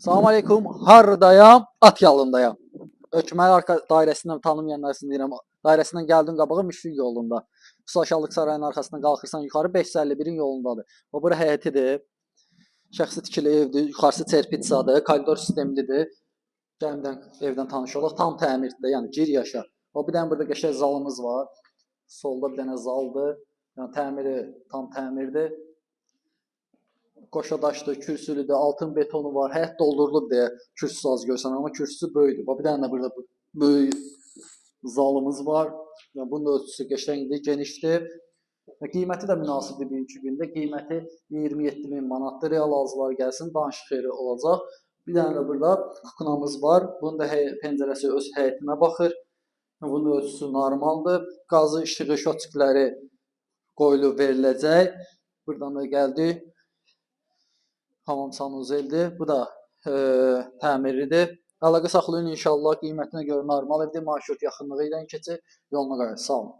Salam aleykum. Hardayam? At yalındayam. Hökməni arka dairəsindən tanımayanlar üçün deyirəm. Dairəsindən gəldin qabağa Müşfiq yolunda. Sulaşallıq sarayının arxasından qalxırsan yuxarı 551-in yolundadır. O bura həyətidir. Şəxsi tikili evdir, yuxarısı çerpitsadır, koridor sistemlidir. Gəmdən evdən tanış olaq. Tam təmirdə, yəni gir yaşa. O bir dənə burada qəşəng zalımız var. Solda bir dənə zaldır. Yəni təmiri tam təmirdir. Qoşa daşdır, kürsülüdür, altın betonu var. Həyət doldurulub deyə kürsüsü az görsən, amma kürsüsü böyükdür. Bax bir dənə də burada bu- böyük zalımız var. Yəni bunun ölçüsü qəşəngdir, genişdir. Qiyməti də münasibdir bugünkü gündə. Qiyməti 27 min manatdır. Real alıcılar gəlsin, danışıq yeri olacaq. Bir dənə də burada kuknamız var. Bunun da pəncərəsi öz həyətinə baxır. Bunun ölçüsü normaldır. Qazı, işığı, şotikləri qoyulub veriləcək. Buradan da gəldik. Hamam sanuzeldir. Bu da e, təmirlidir. Əlaqə saxlayın inşallah qiymətinə görə normal evdir. Marşrut yaxınlığı ilə keçir. Yoluna qoyun. Sağ olun.